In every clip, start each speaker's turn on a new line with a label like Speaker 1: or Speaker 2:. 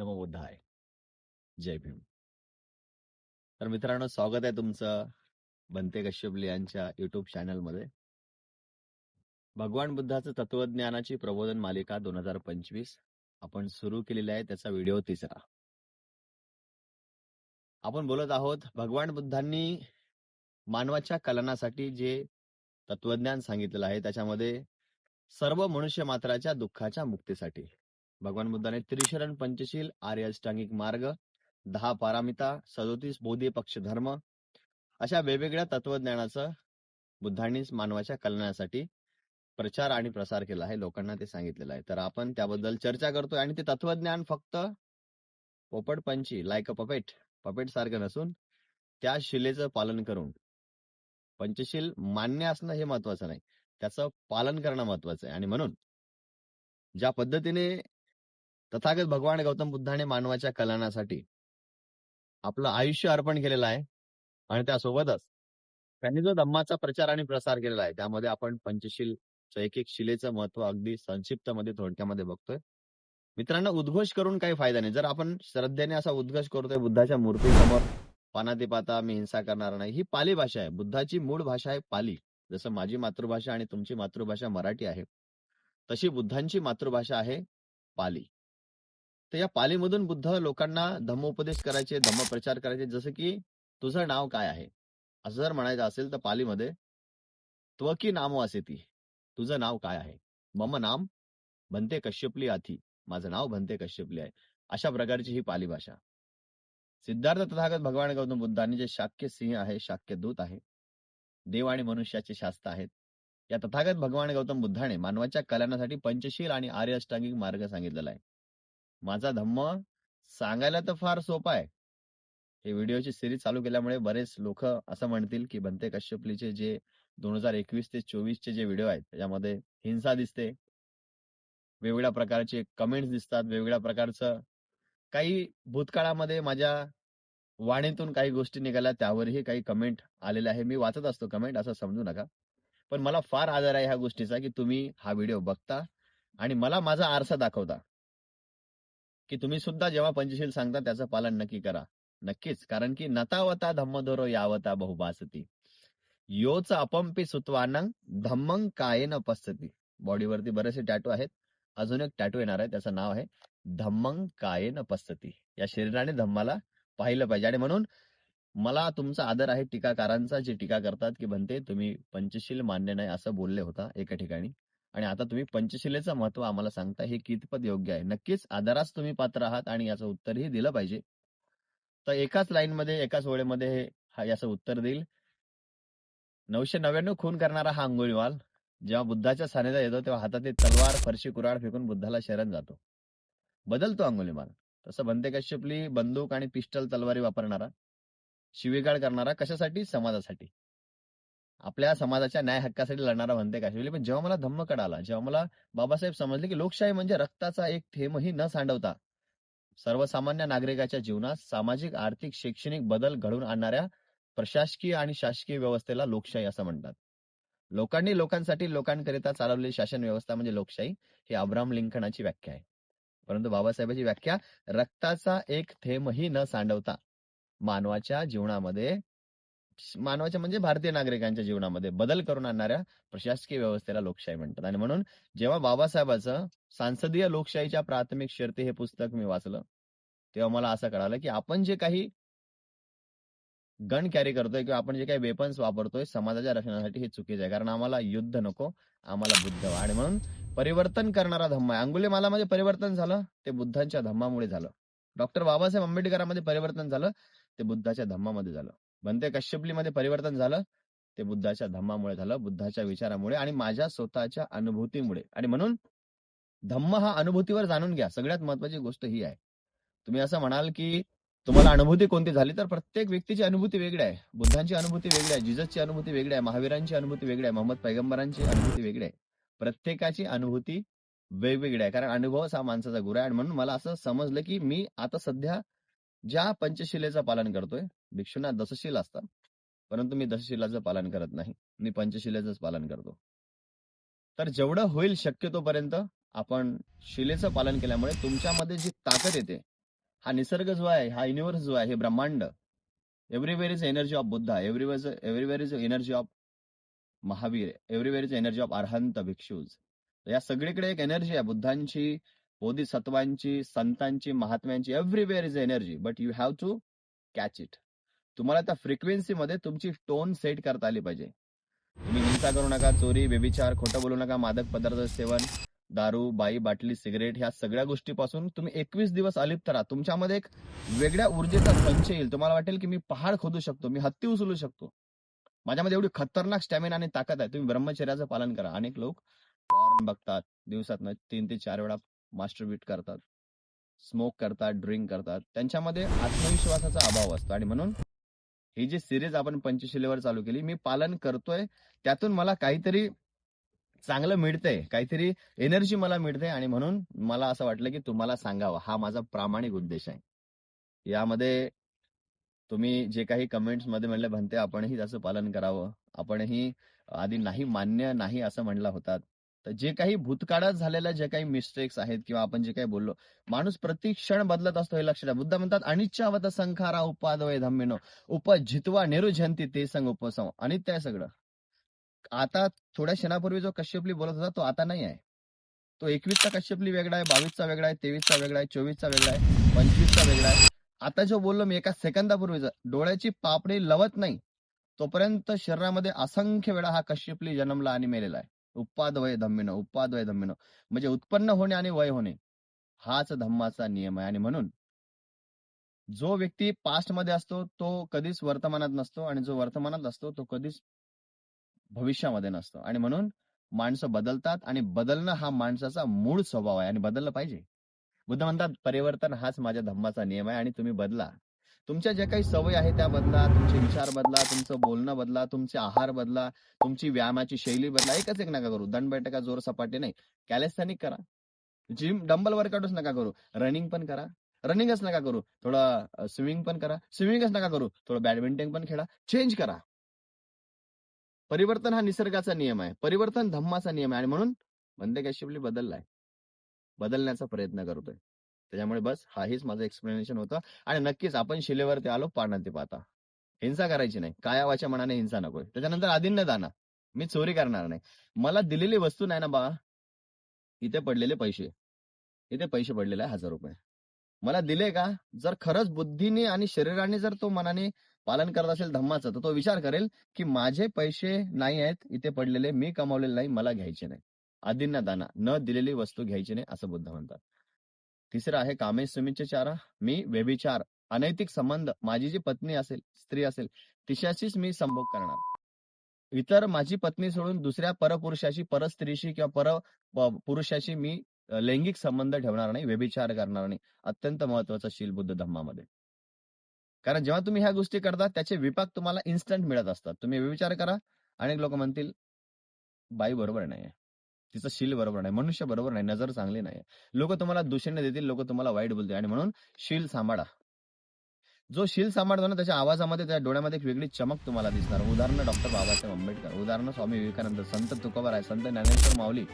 Speaker 1: नमो जय भीम. तर मित्रांनो स्वागत आहे तुमचं बनते कश्यपली यांच्या युट्यूब चॅनलमध्ये भगवान बुद्धाचं तत्वज्ञानाची प्रबोधन मालिका दोन हजार पंचवीस आपण सुरू केलेली आहे त्याचा व्हिडिओ तिसरा. आपण बोलत आहोत भगवान बुद्धांनी मानवाच्या कलनासाठी जे तत्वज्ञान सांगितलेलं आहे त्याच्यामध्ये सर्व मनुष्य मात्राच्या दुःखाच्या मुक्तीसाठी. भगवान बुद्धाने त्रिशरण पंचशील आर्य अष्टांगिक मार्ग दहा पारामिता सदोतीस बोधी पक्ष धर्म अशा वेगवेगळ्या तत्वज्ञानाचं बुद्धांनी मानवाच्या कल्याणासाठी प्रचार आणि प्रसार केला आहे लोकांना ते सांगितलेलं आहे. तर आपण त्याबद्दल चर्चा करतोय आणि ते तत्वज्ञान फक्त पोपट पंची लाईक अ पपेट पपेट सारखं नसून त्या शिलेचं पालन करून. पंचशील मान्य असणं हे महत्वाचं नाही. त्याचं पालन करणं महत्वाचं आहे. आणि म्हणून ज्या पद्धतीने तथागत भगवान गौतम बुद्धाने मानवाच्या कल्याणासाठी आपलं आयुष्य अर्पण केलेलं आहे आणि त्यासोबतच त्यांनी जो धम्माचा प्रचार आणि प्रसार केलेला आहे त्यामध्ये आपण पंचशील एक एक शिलेचं महत्त्व अगदी संक्षिप्त मध्ये थोडक्यामध्ये बघतोय. मित्रांनो उद्घोष करून काही फायदा नाही. जर आपण श्रद्धेने असा उद्घोष करतोय बुद्धाच्या मूर्तीसमोर पानाती पाता मी हिंसा करणार नाही. ही पाली भाषा आहे. बुद्धाची मूळ भाषा आहे पाली. जसं माझी मातृभाषा आणि तुमची मातृभाषा मराठी आहे तशी बुद्धांची मातृभाषा आहे पाली. तर या पालीमधून बुद्ध लोकांना धम्मोपदेश करायचे धम्मप्रचार करायचे जसं की तुझं नाव काय आहे? असं जर म्हणायचं असेल तर पालीमध्ये त्वकी नाम असे ती तुझं नाव काय आहे? मम नाम भंते कश्यपली आथी माझं नाव भंते कश्यपली आहे. अशा प्रकारची ही पाली भाषा सिद्धार्थ तथागत भगवान गौतम बुद्धांनी जे शाक्य सिंह आहे शाक्य दूत आहे देव आणि मनुष्याचे शास्त्र आहेत या तथागत भगवान गौतम बुद्धाने मानवाच्या कल्याणासाठी पंचशील आणि आर्य अष्टांगिक मार्ग सांगितलेला आहे. माझा धम्म सांगायला तर फार सोपा आहे. हे व्हिडिओची सिरीज चालू केल्यामुळे बरेच लोक असं म्हणतील की बनते कश्यपलीचे जे दोन हजार एकवीस ते चोवीसचे जे व्हिडिओ आहेत त्याच्यामध्ये हिंसा दिसते. वेगवेगळ्या प्रकारचे कमेंट्स दिसतात वेगवेगळ्या प्रकारचं काही भूतकाळामध्ये माझ्या वाणीतून काही गोष्टी निघाल्या त्यावरही काही कमेंट आलेले आहे. मी वाचत असतो कमेंट असं समजू नका. पण मला फार आदर आहे ह्या गोष्टीचा की तुम्ही हा व्हिडिओ बघता आणि मला माझा आरसा दाखवता. की तुम्ही सुद्धा जेव्हा पंचशील सांगता त्याचं पालन नक्की करा. नक्कीच. कारण की नतावता धम्मधोरो यावता बहुभासती. योच अपंपी सुत्वानं धम्मं कायेन पसती बॉडीवरती बरेचसे टॅटू आहेत. अजून एक टॅटू येणार आहे. त्याचं नाव आहे धम्मं कायेन पसती या शरीराने धम्माला पाहिलं पाहिजे. आणि म्हणून मला तुमचा आदर आहे. टीकाकारांचा जे टीका करतात की म्हणते तुम्ही पंचशील मान्य नाही असं बोलले होता एका ठिकाणी. आणि आता तुम्ही पंचशिलेचं महत्त्व आम्हाला सांगता हे कितपत योग्य आहे? नक्कीच आदरास तुम्ही पात्र आहात आणि याचं उत्तरही दिलं पाहिजे. तर एकाच लाईनमध्ये एकाच ओळीमध्ये हे हा याचं उत्तर देईल. नऊशे नव्याण्णव खून करणारा हा अंगुळीवाल जेव्हा बुद्धाच्या सानिध्यात येतो तेव्हा हातातील तलवार फरशी कुराड फेकून बुद्धाला शरण जातो. बदलतो अंगुलीमाल तसं बनते कश्यपली बंदूक आणि पिस्टल तलवारी वापरणारा शिवीगाळ करणारा कशासाठी? समाजासाठी. आपल्या समाजाच्या न्याय हक्कासाठी लढणारा म्हणते काश्मीरी. पण जेव्हा मला धम्म कळाला जेव्हा मला बाबासाहेब समजले की लोकशाही म्हणजे रक्ताचा एक थेंबही न सांडवता सर्वसामान्य नागरिकाच्या जीवनात सामाजिक आर्थिक शैक्षणिक बदल घडवून आणणाऱ्या प्रशासकीय आणि शासकीय व्यवस्थेला लोकशाही असं म्हणतात. लोकांनी लोकांसाठी लोकांकरिता चालवलेली शासन व्यवस्था म्हणजे लोकशाही ही अब्राम लिंकनाची व्याख्या आहे. परंतु बाबासाहेबांची व्याख्या रक्ताचा एक थेंबही न सांडवता मानवाच्या जीवनामध्ये मानवाच्या म्हणजे भारतीय नागरिकांच्या जीवनामध्ये बदल करून आणणाऱ्या प्रशासकीय व्यवस्थेला लोकशाही म्हणतात. आणि म्हणून जेव्हा बाबासाहेबांचं सांसदीय लोकशाहीच्या प्राथमिक शर्ती हे पुस्तक मी वाचलं तेव्हा मला असं कळालं की आपण जे काही गन कॅरी करतोय किंवा आपण जे काही वेपन्स वापरतोय समाजाच्या रक्षणासाठी हे चुकीचं आहे. कारण आम्हाला युद्ध नको आम्हाला बुद्ध आणि म्हणून परिवर्तन करणारा धम्म आहे. अंगुले म्हणजे परिवर्तन झालं ते बुद्धांच्या धम्मामुळे झालं. डॉक्टर बाबासाहेब आंबेडकरांमध्ये परिवर्तन झालं ते बुद्धाच्या धम्मामध्ये झालं. बनते कश्यपलीमध्ये परिवर्तन झालं ते बुद्धाच्या धम्मामुळे झालं बुद्धाच्या विचारामुळे आणि माझ्या स्वतःच्या अनुभूतीमुळे. आणि म्हणून धम्म हा अनुभूतीवर जाणून घ्या. सगळ्यात महत्वाची गोष्ट ही आहे. तुम्ही असं म्हणाल की तुम्हाला अनुभूती कोणती झाली तर प्रत्येक व्यक्तीची अनुभूती वेगळी आहे. बुद्धांची अनुभूती वेगळी आहे जिजसची अनुभूती वेगळी आहे महावीरांची अनुभूती वेगळी आहे मोहम्मद पैगंबरांची अनुभूती वेगळी आहे. प्रत्येकाची अनुभूती वेगवेगळी आहे कारण अनुभवच हा माणसाचा गुरु आहे. आणि म्हणून मला असं समजलं की मी आता सध्या ज्या पंचशिलेचं पालन करतोय भिक्षुना दशशील असतात. परंतु मी दशशिलाचं पालन करत नाही. मी पंचशिलेचंच पालन करतो. तर जेवढं होईल शक्यतोपर्यंत आपण शिलेचं पालन केल्यामुळे तुमच्यामध्ये जी ताकद येते हा निसर्ग जो आहे हा युनिव्हर्स जो आहे हे ब्रह्मांड everywhere is energy of Buddha everywhere everywhere is energy of Mahavir everywhere is energy of Arhant भिक्षूज या सगळीकडे एक एनर्जी आहे. बुद्धांची बोधिसत्वांची संतांची महात्म्यांची everywhere is energy but you have to catch it तुम्हाला त्या फ्रिक्वेन्सीमध्ये तुमची टोन सेट करता आली पाहिजे. तुम्ही हिंसा करू नका चोरी बेबिचार खोटं बोलू नका मादक पदार्थ सेवन दारू बाई बाटली सिगरेट ह्या सगळ्या गोष्टीपासून तुम्ही एकवीस दिवस अलिप्त राहा. तुमच्यामध्ये एक वेगळ्या ऊर्जेचा संच येईल. तुम्हाला वाटेल की मी पहाड खोदू शकतो मी हत्ती उचलू शकतो. माझ्यामध्ये एवढी खतरनाक स्टॅमिना आणि ताकद आहे. तुम्ही ब्रह्मचर्याचं पालन करा. अनेक लोक पॉर्न बघतात. दिवसात तीन ते चार वेळा मास्टर बीट करतात स्मोक करतात ड्रिंक करतात. त्यांच्यामध्ये आत्मविश्वासाचा अभाव असतो. आणि म्हणून ही जी सिरीज आपण पंचशिलेवर चालू केली मी पालन करतोय. त्यातून मला काहीतरी चांगलं मिळतंय काहीतरी एनर्जी मला मिळते आणि म्हणून मला असं वाटलं की तुम्हाला सांगावं. हा माझा प्रामाणिक उद्देश आहे. यामध्ये तुम्ही जे काही कमेंट्समध्ये म्हणले म्हणते आपणही त्याचं पालन करावं. आपणही आधी नाही मान्य नाही असं म्हणला होतात. तर जे काही भूतकाळात झालेल्या जे काही मिस्टेक्स आहेत किंवा आपण जे काही बोललो माणूस प्रति क्षण बदलत असतो हे लक्षात बुद्ध म्हणतात अनिच्छावत संखारा उपादवय धम्मिनो उपजित्वा निरुजंती ते संग उपसम. अनित्य आहे सगळं. आता थोड्या क्षणापूर्वी जो कश्यपली बोलत होता तो आता नाही आहे. तो एकवीसचा कश्यपली वेगळा आहे बावीसचा वेगळा आहे तेवीसचा वेगळा आहे चोवीसचा वेगळा आहे पंचवीसचा वेगळा आहे. आता जो बोललो मी एका सेकंदापूर्वीचा डोळ्याची पापडी लवत नाही तोपर्यंत शरीरामध्ये असंख्य वेळा हा कश्यपली जन्मला आणि मेलेला आहे. उपाद वय धम्मिनो उपाद वय धम्मिनो म्हणजे उत्पन्न होणे आणि वय होणे हाच धम्माचा नियम आहे. आणि म्हणून जो व्यक्ती पास्टमध्ये असतो तो कधीच वर्तमानात नसतो आणि जो वर्तमानात असतो तो कधीच भविष्यामध्ये नसतो. आणि म्हणून माणसं बदलतात आणि बदलणं हा माणसाचा मूळ स्वभाव आहे आणि बदललं पाहिजे. बुद्ध म्हणतात परिवर्तन हाच माझ्या धम्माचा नियम आहे आणि तुम्ही बदला. तुमच्या ज्या काही सवय आहे त्या बदला तुमचे विचार बदला तुमचं बोलणं बदला तुमचे आहार बदला तुमची व्यायामाची शैली बदला एकच एक नका करू. दंड बैठका जोर सपाटे नाही. कॅलेस्थॅनिक करा. जिम डंबल वर्कआउटच नका करू. रनिंग पण करा. रनिंगच नका करू. थोडं स्विमिंग पण करा. स्विमिंगच नका करू. थोडं बॅडमिंटन पण खेळा. चेंज करा. परिवर्तन हा निसर्गाचा नियम आहे. परिवर्तन धम्माचा नियम आहे. आणि म्हणून बंदे कश्यपली बदललाय. बदलण्याचा प्रयत्न करतोय. त्याच्यामुळे बस हाहीच माझं एक्सप्लेनेशन होतं. आणि नक्कीच आपण शिलेवरती आलो पाण्यात पाहता. हिंसा करायची नाही. कायावाच्या मनाने हिंसा नकोय त्याच्यानंतर आदिन्य दाना. मी चोरी करणार नाही. मला दिलेली वस्तू नाही ना बा. इथे पडलेले पैसे. इथे पैसे पडलेले आहे हजार रुपये. मला दिले का? जर खरंच बुद्धीने आणि शरीराने जर तो मनाने पालन करत असेल धम्माचं तर तो विचार करेल की माझे पैसे नाही आहेत इथे पडलेले मी कमावलेले नाही मला घ्यायचे नाही. आदिन्य दाना. न दिलेली वस्तू घ्यायची नाही असं बुद्ध म्हणतात. तिसरं आहे कामेश सुमिच्च मी व्यभिचार. अनैतिक संबंध. माझी जी पत्नी असेल स्त्री असेल तिच्याशीच मी संभोग करणार. इतर माझी पत्नी सोडून दुसऱ्या परपुरुषाशी परस्त्रीशी किंवा पर पुरुषाशी मी लैंगिक संबंध ठेवणार नाही व्यभिचार करणार नाही. अत्यंत महत्त्वाचा शील बुद्ध धम्मामध्ये कारण जेव्हा तुम्ही ह्या गोष्टी करता त्याचे विपाक तुम्हाला इन्स्टंट मिळत असतात. तुम्ही व्यभिचार करा. अनेक लोक म्हणतील बाई बरोबर नाही तिचं शील बरोबर नाही मनुष्य बरोबर नाही नजर चांगली नाही लोक तुम्हाला दूषणे देतील लोक तुम्हाला वाईट बोलतील आणि म्हणून शील सांभाळा. जो शील सांभाळतो ना त्याच्या आवाजामध्ये त्या डोळ्यामध्ये एक वेगळी चमक तुम्हाला दिसणार. उदाहरण डॉक्टर बाबासाहेब आंबेडकर उदाहरण स्वामी विवेकानंद संत तुकोबाराय संत ज्ञानेश्वर माऊली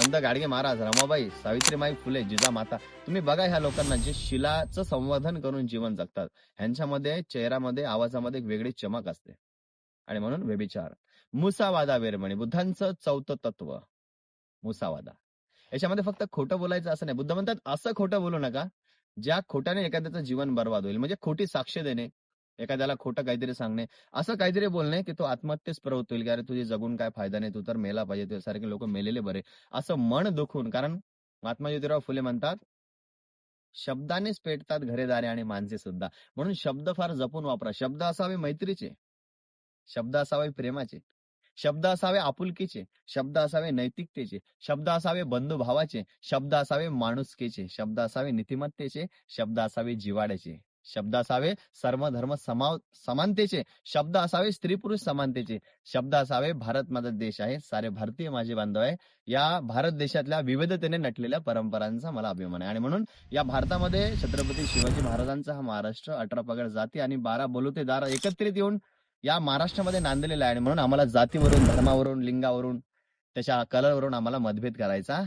Speaker 1: संत गाडगे महाराज रमाबाई सावित्रीमाई फुले जिजा माता. तुम्ही बघा ह्या लोकांना जे शिलाचं संवर्धन करून जीवन जगतात. ह्यांच्यामध्ये चेहऱ्यामध्ये आवाजामध्ये एक वेगळी चमक असते. आणि म्हणून व्यभिचार. मुसावादा वेरमणी बुद्धांचं चौथं तत्व. मुसावादा. याच्यामध्ये फक्त खोटं बोलायचं असं नाही. बुद्ध म्हणतात असं खोटं बोलू नका ज्या खोट्याने एखाद्याचं जीवन बर्बाद होईल. म्हणजे खोटी साक्ष देणे एखाद्याला खोटं काहीतरी सांगणे. असं काहीतरी बोलणे की तो आत्महत्येस प्रवृत्त होईल की अरे तुझी जगून काय फायदा नाही तू तर मेला पाहिजे तुझ्यासारखे लोक मेलेले बरे. असं मन दुखून कारण महात्मा ज्योतिराव फुले म्हणतात शब्दानेच पेटतात घरेदारे आणि माणसे सुद्धा. म्हणून शब्द फार जपून वापरा. शब्द असावे मैत्रीचे शब्द असावे प्रेमाचे. शब्द असावे आपुलकीचे शब्द असावे नैतिकतेचे शब्द असावे बंधुभावाचे शब्द असावे माणुसकीचे शब्द असावे नीतिमत्तेचे शब्द असावे जिवाड्याचे शब्द असावे सर्व धर्म समाव समानतेचे शब्द असावे स्त्री पुरुष समानतेचे शब्द असावे भारत माझा देश आहे सारे भारतीय माझे बांधव आहे. या भारत देशातल्या विविधतेने नटलेल्या परंपरांचा मला अभिमान आहे. आणि म्हणून या भारतामध्ये छत्रपती शिवाजी महाराजांचा हा महाराष्ट्र अठरा पगड जाती आणि बारा बलुतेदार एकत्रित येऊन या महाराष्ट्रामध्ये नांदलेला आहे आणि म्हणून आम्हाला जातीवरून धर्मावरून लिंगावरून त्याच्या कलरवरून आम्हाला मतभेद करायचा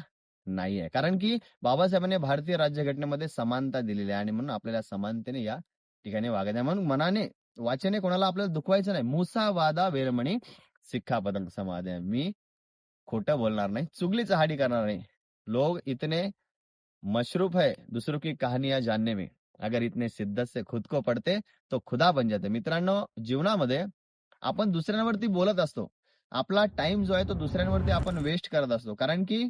Speaker 1: नाहीये. कारण की बाबासाहेबांनी भारतीय राज्यघटनेमध्ये समानता दिलेली आहे आणि म्हणून आपल्याला समानतेने या ठिकाणी वागायचं आहे. म्हणून मनाने वाचने कोणाला आपल्याला दुखवायचं नाही. मुसा वादा वेरमणी समाज आहे. मी खोटं बोलणार नाही. चुगली हाडी करणार नाही. लोग इतने मशरूफ है दूसरों की कहानियां जानने में. अगर इतने शिद्दत से खुद को पडते तो खुदा बन जाते। मित्रांनो जीवनामध्ये आपण दुसऱ्यांवरती बोलत असतो. आपला टाइम जो आहे तो दुसऱ्यांवरती आपण वेस्ट करत असतो. कारण की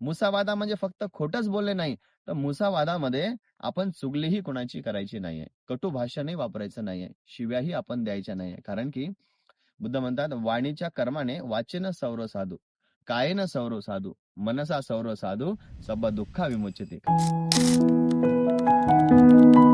Speaker 1: मुसावादा म्हणजे फक्त खोटच बोलले नाही तर मुसावादामध्ये आपण चुगलीही कुणाची करायची नाहीये. कटू भाषणही वापरायचं नाहीये. शिव्याही आपण द्यायच्या नाहीये. कारण की बुद्ध म्हणतात वाणीच्या कर्माने वाचेन सौर साधू कायेन सौर साधू मनसा सौर साधू सब दुःखा विमुचते Thank you.